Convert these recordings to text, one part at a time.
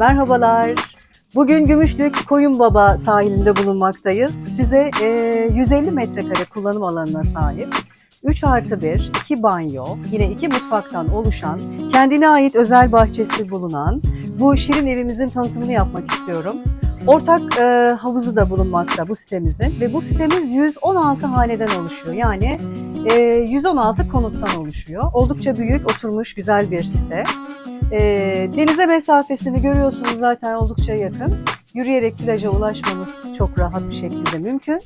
Merhabalar. Bugün Gümüşlük Koyunbaba sahilinde bulunmaktayız. Size e, 150 metrekare kullanım alanına sahip 3 artı 1, 2 banyo, yine 2 mutfaktan oluşan, kendine ait özel bahçesi bulunan bu şirin evimizin tanıtımını yapmak istiyorum. Ortak e, havuzu da bulunmakta bu sitemizin ve bu sitemiz 116 haneden oluşuyor. Yani e, 116 konuttan oluşuyor. Oldukça büyük, oturmuş, güzel bir site. E, denize mesafesini görüyorsunuz zaten oldukça yakın. Yürüyerek plaja ulaşmamız çok rahat bir şekilde mümkün.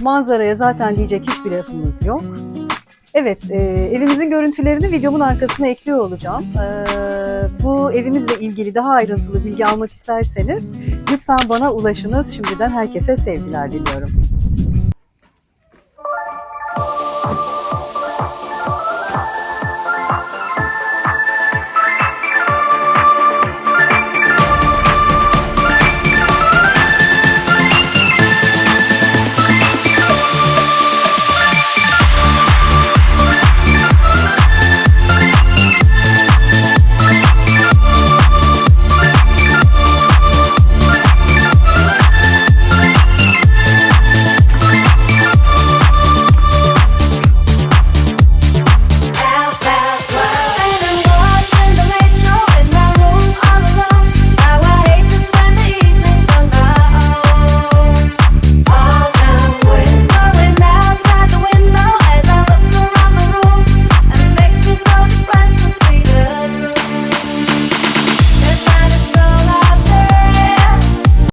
Manzaraya zaten diyecek hiçbir lafımız yok. Evet, e, evimizin görüntülerini videomun arkasına ekliyor olacağım. E, bu evimizle ilgili daha ayrıntılı bilgi almak isterseniz lütfen bana ulaşınız. Şimdiden herkese sevgiler diliyorum.